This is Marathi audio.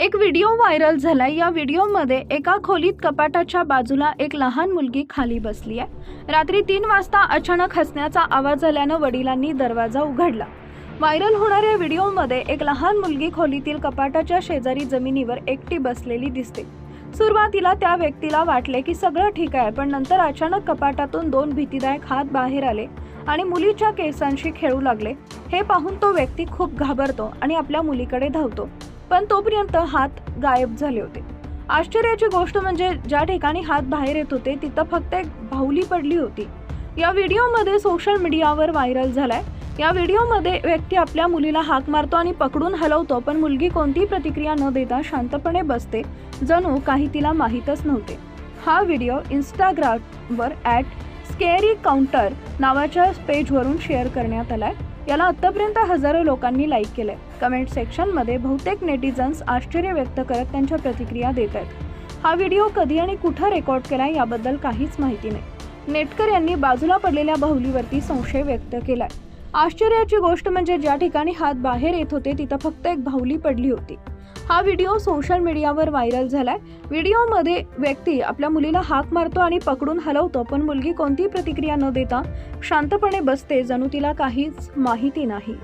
एक व्हिडिओ व्हायरल झालाय या व्हिडिओमध्ये एका खोलीत कपाटाच्या बाजूला एक लहान मुलगी खाली बसली आहे. रात्री तीन वाजता अचानक हसण्याचा आवाज आल्यानं वडिलांनी दरवाजा उघडला. व्हायरल होणाऱ्या व्हिडिओमध्ये एक लहान मुलगी खोलीतील कपाटाच्या शेजारी जमिनीवर एकटी बसलेली दिसते. सुरुवातीला त्या व्यक्तीला वाटले की सगळं ठीक आहे पण नंतर अचानक कपाटातून दोन भीतीदायक हात बाहेर आले आणि मुलीच्या केसांशी खेळू लागले. हे पाहून तो व्यक्ती खूप घाबरतो आणि आपल्या मुलीकडे धावतो. पण तोपर्यंत हात गायब झाले होते. आश्चर्याची गोष्ट म्हणजे ज्या ठिकाणी हात बाहेर येत होते तिथं फक्त एक भाऊली पडली होती. या व्हिडिओमध्ये सोशल मीडियावर व्हायरल झालाय. या व्हिडिओमध्ये व्यक्ती आपल्या मुलीला हाक मारतो आणि पकडून हलवतो पण मुलगी कोणतीही प्रतिक्रिया न देता शांतपणे बसते जणू काही तिला माहीतच नव्हते. हा व्हिडिओ इंस्टाग्रामवर ॲट स्केरी काउंटर नावाच्या पेजवरून शेअर करण्यात आलाय. याला आतापर्यंत हजारो लोकांनी लाईक केलंय. कमेंट सेक्शनमध्ये बहुतेक नेटिझन्स आश्चर्य व्यक्त करत त्यांच्या प्रतिक्रिया देत आहेत. हा व्हिडिओ कधी आणि कुठं रेकॉर्ड केलाय याबद्दल काहीच माहिती नाही. नेटकर यांनी बाजूला पडलेल्या बाहुलीवरती संशय व्यक्त केलाय. आश्चर्याची गोष्ट म्हणजे ज्या ठिकाणी हात बाहेर येत होते तिथं फक्त एक भाऊली पडली होती. हा व्हिडिओ सोशल मीडियावर व्हायरल झालाय. व्हिडिओमध्ये व्यक्ती आपल्या मुलीला हाक मारतो आणि पकडून हलवतो पण मुलगी कोणतीही प्रतिक्रिया न देता शांतपणे बसते जणू तिला काहीच माहिती नाही.